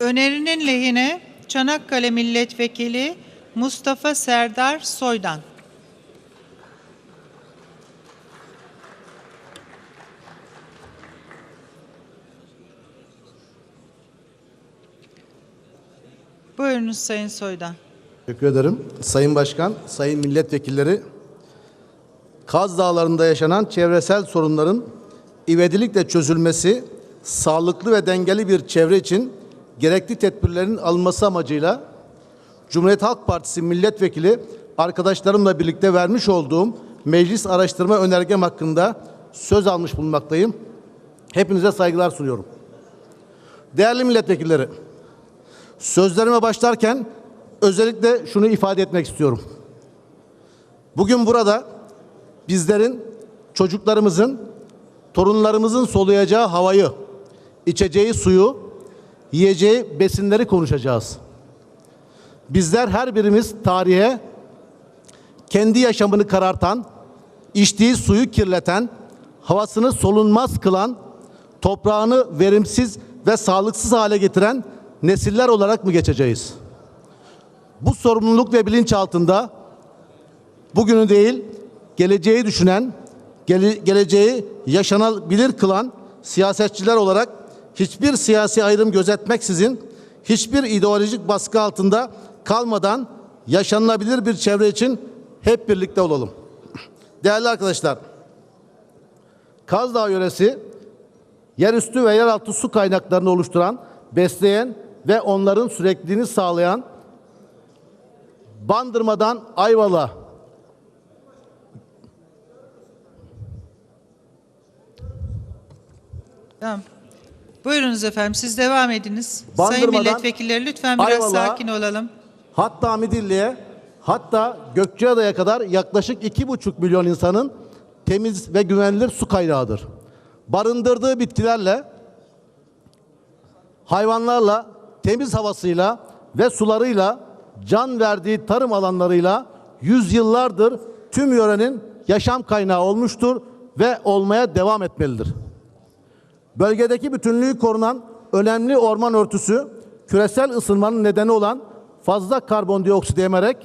Önerinin lehine Çanakkale Milletvekili Mustafa Serdar Soydan. Buyurunuz Sayın Soydan. Teşekkür ederim. Sayın Başkan, Sayın Milletvekilleri, Kaz Dağları'nda yaşanan çevresel sorunların ivedilikle çözülmesi, sağlıklı ve dengeli bir çevre için gerekli tedbirlerin alınması amacıyla Cumhuriyet Halk Partisi milletvekili arkadaşlarımla birlikte vermiş olduğum meclis araştırma önergem hakkında söz almış bulunmaktayım. Hepinize saygılar sunuyorum. Değerli milletvekilleri, Sözlerime başlarken özellikle şunu ifade etmek istiyorum. Bugün burada bizlerin, çocuklarımızın, torunlarımızın soluyacağı havayı, içeceği suyu, yiyeceği besinleri konuşacağız. Bizler her birimiz tarihe kendi yaşamını karartan, içtiği suyu kirleten, havasını solunmaz kılan, toprağını verimsiz ve sağlıksız hale getiren nesiller olarak mı geçeceğiz? Bu sorumluluk ve bilinç altında bugünü değil, geleceği düşünen, gele- geleceği yaşanabilir kılan siyasetçiler olarak hiçbir siyasi ayrım gözetmeksizin, hiçbir ideolojik baskı altında kalmadan yaşanılabilir bir çevre için hep birlikte olalım. Değerli arkadaşlar, Kaz Dağı yöresi yerüstü ve yeraltı su kaynaklarını oluşturan, besleyen ve onların sürekliliğini sağlayan Bandırma'dan Ayvalık'a Tamam. Buyurunuz efendim siz devam ediniz. Sayın Bandırmadan milletvekilleri lütfen biraz Ayvalık'a- sakin olalım. hatta Midilli'ye hatta Gökçeada'ya kadar yaklaşık iki buçuk milyon insanın temiz ve güvenilir su kaynağıdır. Barındırdığı bitkilerle, hayvanlarla, temiz havasıyla ve sularıyla, can verdiği tarım alanlarıyla yüzyıllardır tüm yörenin yaşam kaynağı olmuştur ve olmaya devam etmelidir. Bölgedeki bütünlüğü korunan önemli orman örtüsü küresel ısınmanın nedeni olan fazla karbondioksit emerek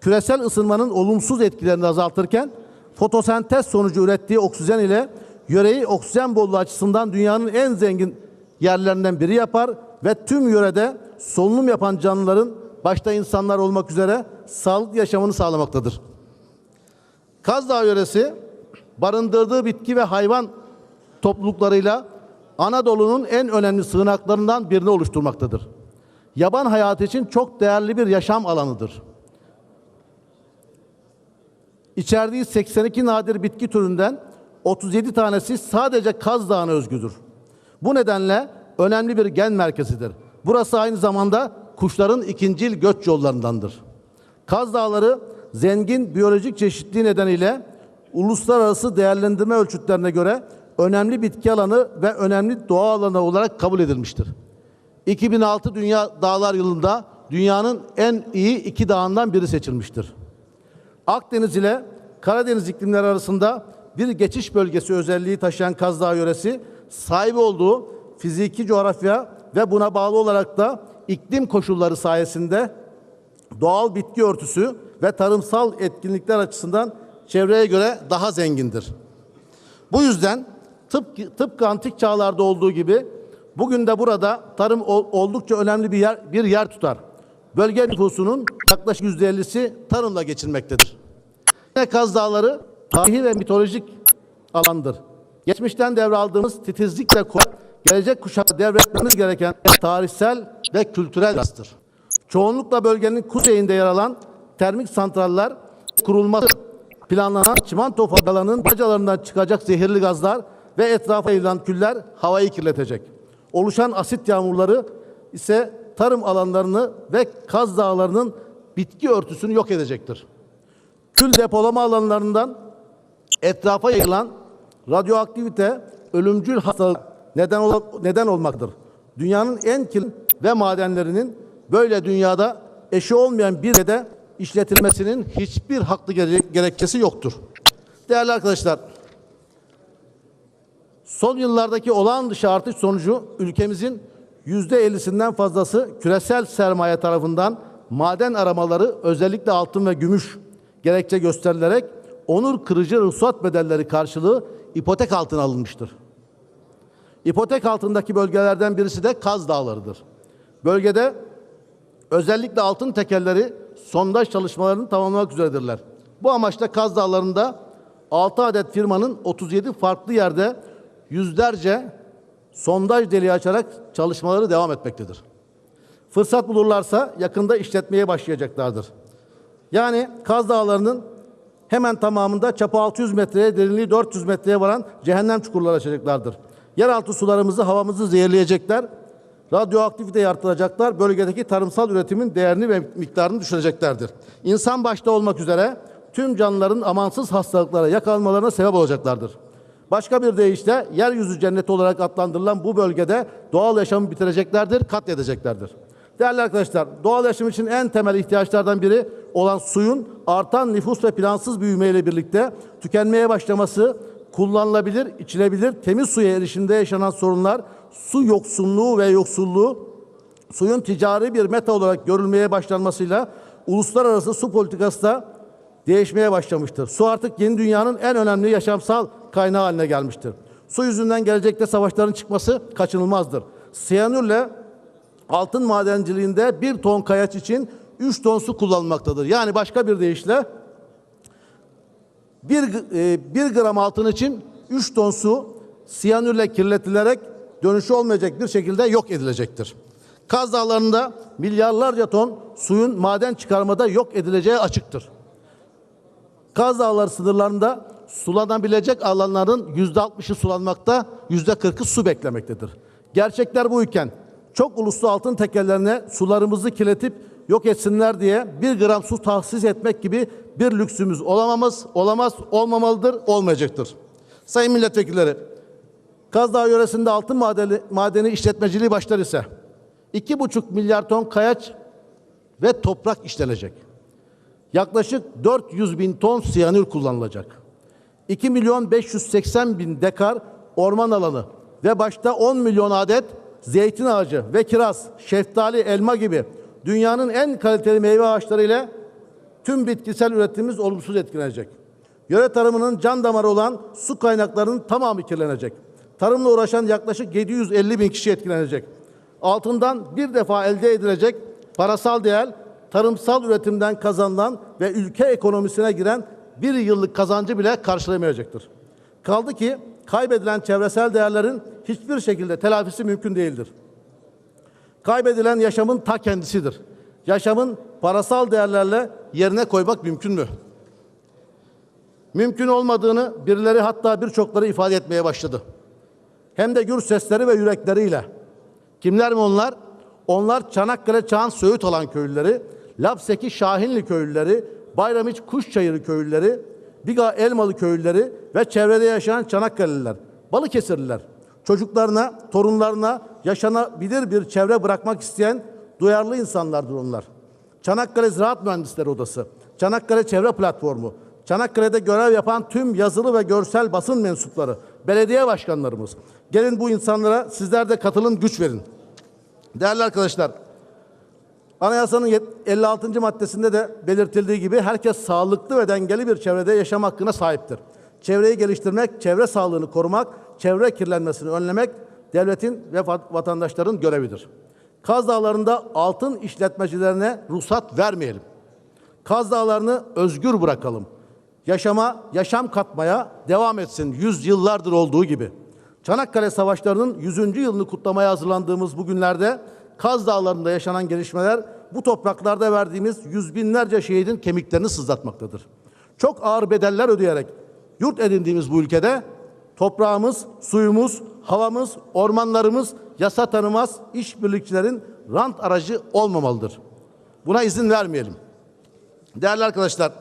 küresel ısınmanın olumsuz etkilerini azaltırken fotosentez sonucu ürettiği oksijen ile yöreyi oksijen bolluğu açısından dünyanın en zengin yerlerinden biri yapar ve tüm yörede solunum yapan canlıların başta insanlar olmak üzere sağlıklı yaşamını sağlamaktadır. Kaz Dağı yöresi barındırdığı bitki ve hayvan topluluklarıyla Anadolu'nun en önemli sığınaklarından birini oluşturmaktadır. Yaban hayatı için çok değerli bir yaşam alanıdır. İçerdiği 82 nadir bitki türünden 37 tanesi sadece Kaz Dağı'na özgüdür. Bu nedenle önemli bir gen merkezidir. Burası aynı zamanda kuşların ikincil göç yollarındandır. Kaz Dağları zengin biyolojik çeşitliliği nedeniyle uluslararası değerlendirme ölçütlerine göre önemli bitki alanı ve önemli doğa alanı olarak kabul edilmiştir. 2006 Dünya Dağlar Yılı'nda dünyanın en iyi iki dağından biri seçilmiştir. Akdeniz ile Karadeniz iklimleri arasında bir geçiş bölgesi özelliği taşıyan Kaz Dağı yöresi sahip olduğu fiziki coğrafya ve buna bağlı olarak da iklim koşulları sayesinde doğal bitki örtüsü ve tarımsal etkinlikler açısından çevreye göre daha zengindir. Bu yüzden tıpkı, tıpkı antik çağlarda olduğu gibi bugün de burada tarım ol- oldukça önemli bir yer, bir yer tutar. Bölge nüfusunun yaklaşık yüzde ellisi tarımla geçinmektedir. Yine Kaz Dağları tarihi ve mitolojik alandır. Geçmişten devraldığımız titizlikle koruyarak gelecek kuşağa devretmemiz gereken tarihsel ve kültürel mirastır. Çoğunlukla bölgenin kuzeyinde yer alan termik santraller kurulması planlanan çimento fabrikalarının bacalarından çıkacak zehirli gazlar ve etrafa yayılan küller havayı kirletecek. Oluşan asit yağmurları ise tarım alanlarını ve kaz dağlarının bitki örtüsünü yok edecektir. Kül depolama alanlarından etrafa yayılan radyoaktivite ölümcül hastalık neden, ol- neden olmaktadır. Dünyanın en kirli ve madenlerinin böyle dünyada eşi olmayan bir de işletilmesinin hiçbir haklı gere- gerekçesi yoktur. Değerli arkadaşlar, son yıllardaki olağan dışı artış sonucu ülkemizin %50'sinden fazlası küresel sermaye tarafından maden aramaları özellikle altın ve gümüş gerekçe gösterilerek onur kırıcı ruhsat bedelleri karşılığı ipotek altına alınmıştır. İpotek altındaki bölgelerden birisi de Kaz Dağları'dır. Bölgede özellikle altın tekelleri sondaj çalışmalarını tamamlamak üzeredirler. Bu amaçla Kaz Dağları'nda 6 adet firmanın 37 farklı yerde yüzlerce sondaj deliği açarak çalışmaları devam etmektedir. Fırsat bulurlarsa yakında işletmeye başlayacaklardır. Yani Kaz Dağları'nın hemen tamamında çapı 600 metreye, derinliği 400 metreye varan cehennem çukurları açacaklardır. Yeraltı sularımızı, havamızı zehirleyecekler, radyoaktivite artıracaklar, bölgedeki tarımsal üretimin değerini ve miktarını düşüreceklerdir. İnsan başta olmak üzere tüm canlıların amansız hastalıklara yakalanmalarına sebep olacaklardır. Başka bir deyişle yeryüzü cenneti olarak adlandırılan bu bölgede doğal yaşamı bitireceklerdir, katledeceklerdir. Değerli arkadaşlar, doğal yaşam için en temel ihtiyaçlardan biri olan suyun artan nüfus ve plansız büyümeyle birlikte tükenmeye başlaması, kullanılabilir, içilebilir, temiz suya erişimde yaşanan sorunlar, su yoksunluğu ve yoksulluğu, suyun ticari bir meta olarak görülmeye başlanmasıyla uluslararası su politikası da değişmeye başlamıştır. Su artık yeni dünyanın en önemli yaşamsal kaynağı haline gelmiştir. Su yüzünden gelecekte savaşların çıkması kaçınılmazdır. Siyanürle altın madenciliğinde bir ton kayaç için 3 ton su kullanılmaktadır. Yani başka bir deyişle bir, e, bir gram altın için 3 ton su siyanürle kirletilerek dönüşü olmayacak bir şekilde yok edilecektir. Kaz Dağları'nda milyarlarca ton suyun maden çıkarmada yok edileceği açıktır. Kaz Dağları sınırlarında sulanabilecek alanların yüzde altmışı sulanmakta, yüzde kırkı su beklemektedir. Gerçekler buyken çok uluslu altın tekellerine sularımızı kirletip yok etsinler diye bir gram su tahsis etmek gibi bir lüksümüz olamamız, olamaz, olmamalıdır, olmayacaktır. Sayın milletvekilleri, Kaz Dağı yöresinde altın madeni, madeni işletmeciliği başlar ise 2,5 milyar ton kayaç ve toprak işlenecek. Yaklaşık 400 bin ton siyanür kullanılacak. 2 milyon 580 bin dekar orman alanı ve başta 10 milyon adet zeytin ağacı ve kiraz, şeftali, elma gibi dünyanın en kaliteli meyve ağaçları ile tüm bitkisel üretimimiz olumsuz etkilenecek. Yöre tarımının can damarı olan su kaynaklarının tamamı kirlenecek. Tarımla uğraşan yaklaşık 750 bin kişi etkilenecek. Altından bir defa elde edilecek parasal değer tarımsal üretimden kazanılan ve ülke ekonomisine giren bir yıllık kazancı bile karşılayamayacaktır. Kaldı ki kaybedilen çevresel değerlerin hiçbir şekilde telafisi mümkün değildir. Kaybedilen yaşamın ta kendisidir. Yaşamın parasal değerlerle yerine koymak mümkün mü? Mümkün olmadığını birileri hatta birçokları ifade etmeye başladı. Hem de gür sesleri ve yürekleriyle. Kimler mi onlar? Onlar Çanakkale Çağan Söğüt alan köylüleri, Lapseki Şahinli köylüleri, Bayramiç Kuşçayırı köylüleri, Biga Elmalı köylüleri ve çevrede yaşayan Çanakkale'liler, Balıkesirliler. Çocuklarına, torunlarına yaşanabilir bir çevre bırakmak isteyen duyarlı insanlardır onlar. Çanakkale Ziraat Mühendisleri Odası, Çanakkale Çevre Platformu, Çanakkale'de görev yapan tüm yazılı ve görsel basın mensupları, belediye başkanlarımız. Gelin bu insanlara sizler de katılın, güç verin. Değerli arkadaşlar, Anayasanın 56. maddesinde de belirtildiği gibi herkes sağlıklı ve dengeli bir çevrede yaşam hakkına sahiptir. Çevreyi geliştirmek, çevre sağlığını korumak, çevre kirlenmesini önlemek devletin ve vatandaşların görevidir. Kaz Dağları'nda altın işletmecilerine ruhsat vermeyelim. Kaz Dağları'nı özgür bırakalım. Yaşama, yaşam katmaya devam etsin yüz yıllardır olduğu gibi. Çanakkale Savaşları'nın 100. yılını kutlamaya hazırlandığımız bu günlerde Kaz Dağları'nda yaşanan gelişmeler bu topraklarda verdiğimiz yüz binlerce şehidin kemiklerini sızlatmaktadır. Çok ağır bedeller ödeyerek yurt edindiğimiz bu ülkede toprağımız, suyumuz, havamız, ormanlarımız yasa tanımaz işbirlikçilerin rant aracı olmamalıdır. Buna izin vermeyelim. Değerli arkadaşlar,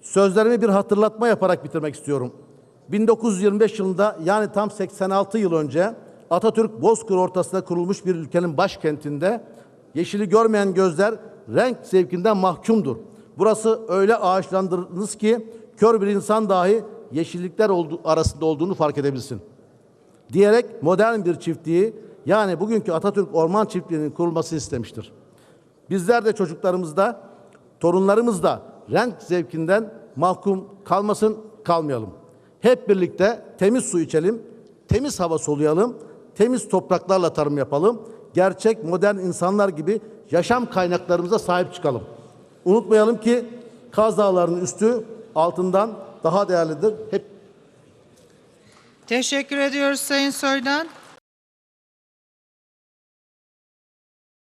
sözlerimi bir hatırlatma yaparak bitirmek istiyorum. 1925 yılında yani tam 86 yıl önce Atatürk Bozkır ortasında kurulmuş bir ülkenin başkentinde yeşili görmeyen gözler renk zevkinden mahkumdur. Burası öyle ağaçlandırınız ki kör bir insan dahi yeşillikler oldu, arasında olduğunu fark edebilsin. Diyerek modern bir çiftliği Yani bugünkü Atatürk Orman Çiftliği'nin kurulmasını istemiştir. Bizler de çocuklarımızda, torunlarımız da renk zevkinden mahkum kalmasın, kalmayalım. Hep birlikte temiz su içelim, temiz hava soluyalım, temiz topraklarla tarım yapalım. Gerçek modern insanlar gibi yaşam kaynaklarımıza sahip çıkalım. Unutmayalım ki Kaz Dağları'nın üstü altından daha değerlidir. Hep Teşekkür ediyoruz Sayın Soydan.